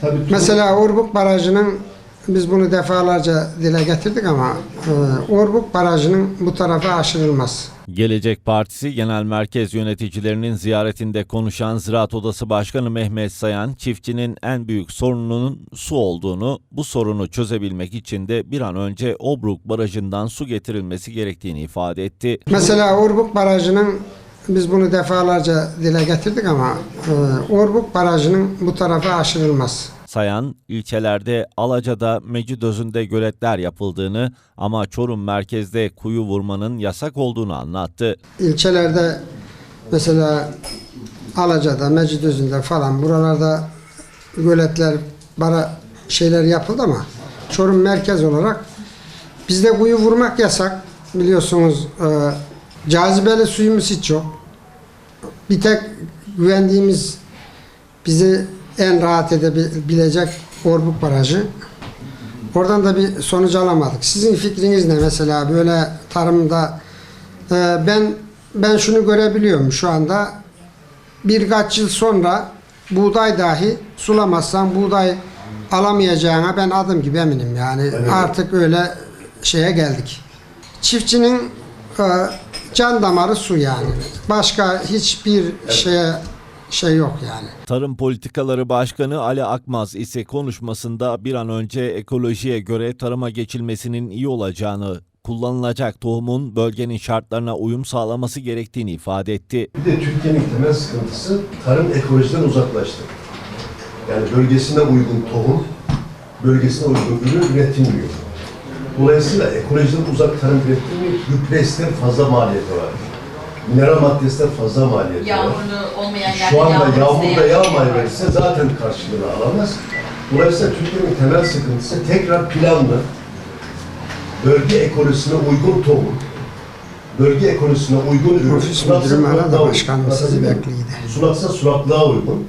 Tabii Mesela Urbuk Barajı'nın biz bunu defalarca dile getirdik ama e, Urbuk Barajı'nın bu tarafa aşırılmaz. Gelecek Partisi Genel Merkez yöneticilerinin ziyaretinde konuşan Ziraat Odası Başkanı Mehmet Sayan, çiftçinin en büyük sorununun su olduğunu, bu sorunu çözebilmek için de bir an önce Obruk Barajı'ndan su getirilmesi gerektiğini ifade etti. Mesela Urbuk Barajı'nın biz bunu defalarca dile getirdik ama e, Urbuk Barajı'nın bu tarafa aşırılmaz. Sayan, ilçelerde Alaca'da Mecidözü'nde göletler yapıldığını ama Çorum merkezde kuyu vurmanın yasak olduğunu anlattı. İlçelerde mesela Alaca'da, Mecidözü'nde falan buralarda göletler, bara şeyler yapıldı ama Çorum merkez olarak bizde kuyu vurmak yasak. Biliyorsunuz e, cazibeli suyumuz hiç yok. Bir tek güvendiğimiz bizi en rahat edebilecek Orbuk Barajı. Oradan da bir sonuç alamadık. Sizin fikriniz ne mesela böyle tarımda e, ben ben şunu görebiliyorum şu anda birkaç yıl sonra buğday dahi sulamazsan buğday alamayacağına ben adım gibi eminim yani artık öyle şeye geldik. Çiftçinin e, can damarı su yani. Başka hiçbir şeye şey yok yani. Tarım Politikaları Başkanı Ali Akmaz ise konuşmasında bir an önce ekolojiye göre tarıma geçilmesinin iyi olacağını, kullanılacak tohumun bölgenin şartlarına uyum sağlaması gerektiğini ifade etti. Bir de Türkiye'nin temel sıkıntısı tarım ekolojiden uzaklaştı. Yani bölgesine uygun tohum, bölgesine uygun ürün üretilmiyor. Dolayısıyla ekolojiden uzak tarım üretilmiyor. Gübre ister fazla maliyeti var. Mineral madde ister fazla maliyeti var. Yağmurlu olmayan yerde Şu anda yağmur da isteyen- yağmayıverirse zaten karşılığını alamaz. Dolayısıyla Türkiye'nin temel sıkıntısı tekrar planlı, bölge ekolojisine uygun tohum, bölge ekolojisine uygun ürün. Sulatsa müdürüm uygun. başkanım sizi bekliydi. Sulatsa sulatlığa uygun.